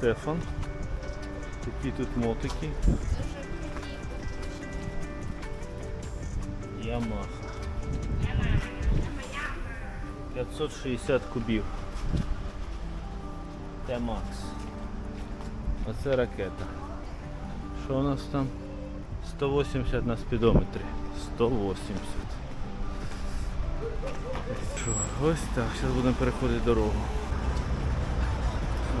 Стефан. Такі тут мотики. Ямаха. 560 кубів. Т-Макс. Оце ракета. Що у нас там? 180 на спідометрі. 180. Ось так, зараз будемо переходити дорогу.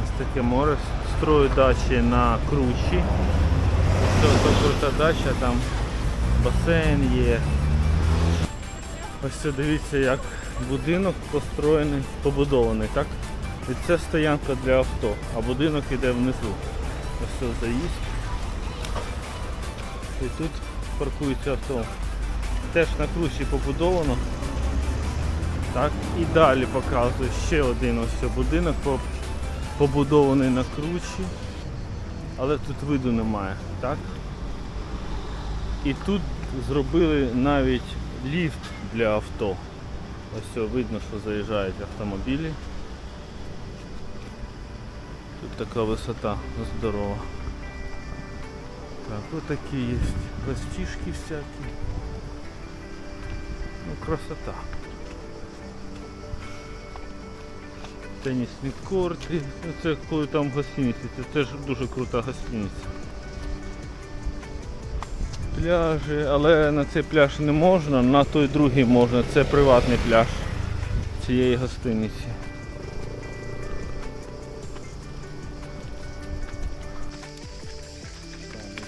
Ось таке море. Строю дачі на кручі. Ось це крута дача, там басейн є. Ось це дивіться, як будинок построєний, побудований, так? І це стоянка для авто, а будинок іде внизу. Ось це заїзд. І тут паркується авто. Теж на кручі побудовано. Так, і далі показую ще один ось будинок побудований на кручі. Але тут виду немає, так? І тут зробили навіть ліфт для авто. Ось видно, що заїжджають автомобілі. Тут така висота здорова. Так, вот такие есть пластишки всякие. Ну, красота. Тенісні корти. Це коли там гостиниці, це теж дуже крута гостиниця. Пляжі, але на цей пляж не можна, на той другий можна. Це приватний пляж цієї гостиниці.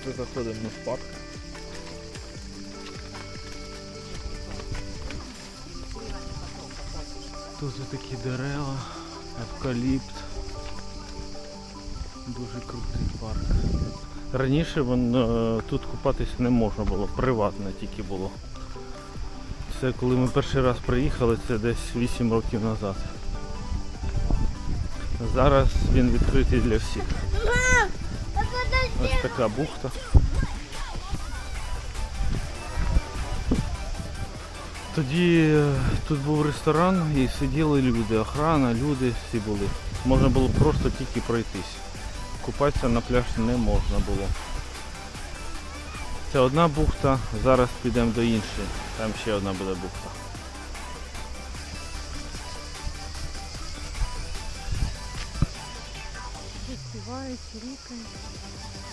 Ми заходимо в парк. Тут такі дерева, евкаліпт. Дуже крутий парк. Раніше вон, е, тут купатися не можна було, приватне тільки було. Це коли ми перший раз приїхали, це десь 8 років назад. Зараз він відкритий для всіх. Ось така бухта. Тоді е, тут був ресторан і сиділи люди, охрана, люди всі були. Можна було просто тільки пройтись. Купатися на пляж не можна було. Це одна бухта, зараз підемо до іншої. Там ще одна буде бухта. Співають, рікають.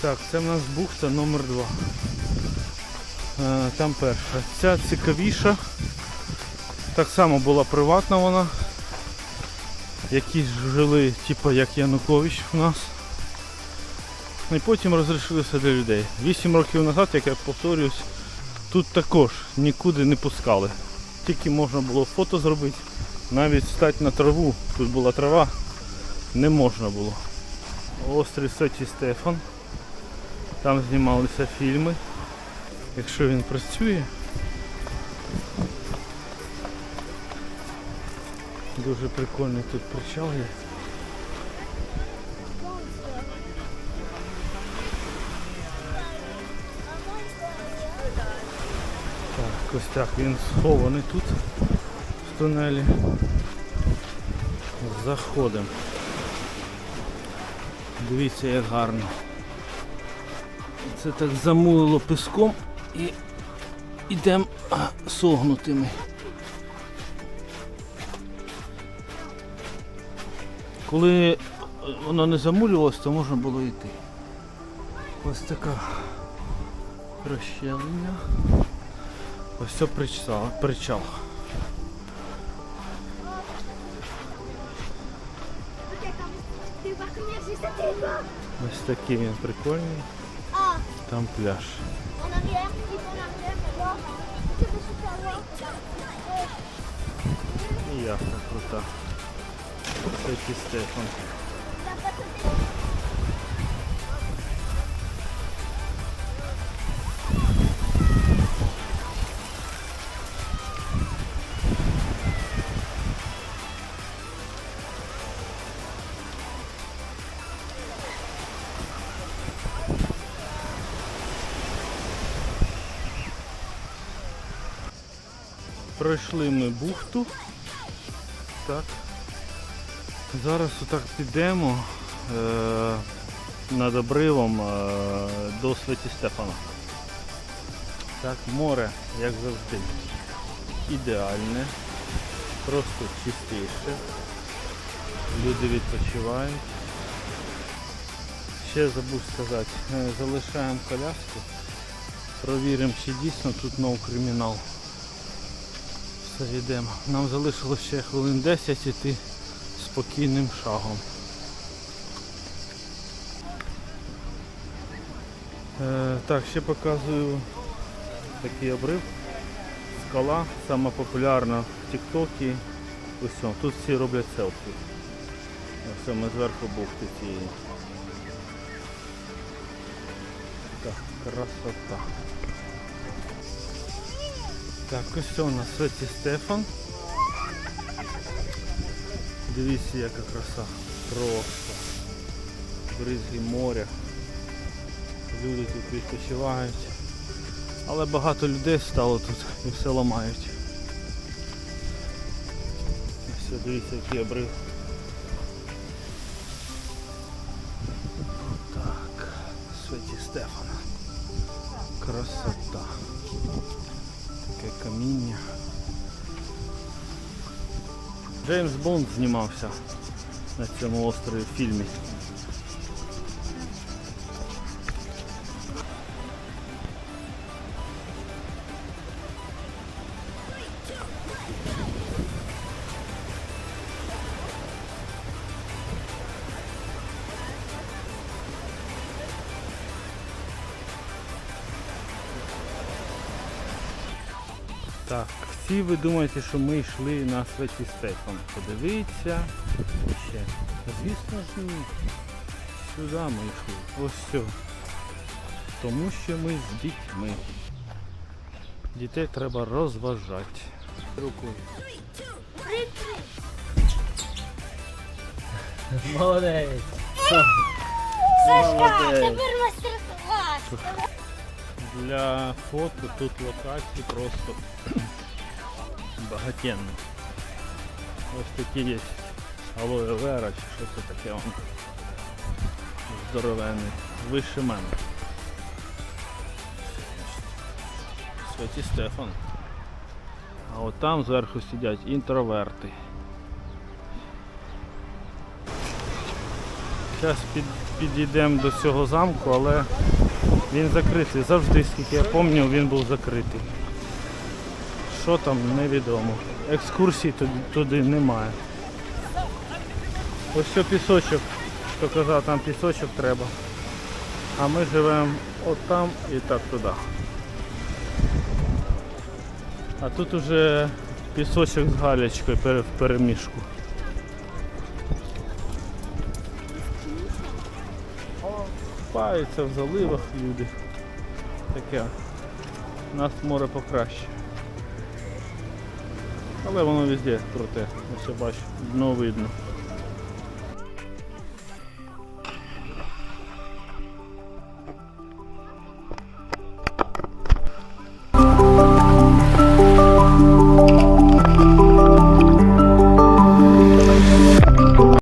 Так, це в нас бухта номер 2 Е, Там перша. Ця цікавіша. Так само була приватна вона. Якісь жили, типу як Янукович у нас. І потім розрішилися для людей. Вісім років назад, як я повторююсь, тут також нікуди не пускали. Тільки можна було фото зробити, навіть стати на траву, тут була трава, не можна було. Острів Святі Стефан. Там знімалися фільми. Якщо він працює. Дуже прикольний тут причал є. Так, ось так він схований тут в тунелі. Заходимо. Дивіться як гарно. Це так замулило піском і йдемо согнутими. Коли е, воно не замулювалось, то можна було йти. Ось така розщелення. Ось це причал. причал. Ось такий він прикольний. Ah, Там пляж. en arrière, il en Пройшли ми бухту. Так. Зараз отак підемо е, над обривом е, до Святі Стефана. Так, море, як завжди, ідеальне, просто чистіше. Люди відпочивають. Ще забув сказати, е, залишаємо коляску, провіримо, чи дійсно тут нов кримінал. Все йдемо. Нам залишилося ще хвилин 10 іти спокійним шагом. Е, так, ще показую такий обрив. Скала, сама популярна в Тіктокі. Ось тут всі роблять селфі. Ось ми зверху бухти цієї. Так, красота. Так, ось у нас Святі Стефан. Дивіться, яка краса. Просто. Бризги моря. Люди тут відпочивають. Але багато людей стало тут і все ламають. Ось дивіться, який обрив. Джеймс Бонд знімався на цьому острові в фільмі. Так, Всі ви думаєте, що ми йшли на Святі Стефан. Подивіться. Ще. Звісно ж ні. Сюди ми йшли. Ось все. Тому що ми з дітьми. Дітей треба розважати. Рукою. Молодець. Сашка, тепер мастер-клас. Для фото тут локації просто багатенно. Ось такі є алоє вера чи що це таке он здоровенний. Вище мене. Святі Стефан. А от там зверху сидять інтроверти. Зараз під, підійдемо до цього замку, але він закритий. Завжди, скільки я пам'ятаю, він був закритий. Що там, невідомо. Екскурсій туди, туди немає. Ось що пісочок, хто казав, там пісочок треба. А ми живемо от там і так туди. А тут уже пісочок з галячкою в перемішку. Купаються в заливах люди. Таке. У нас море покраще. Але воно везде круте. Я бачу, дно видно.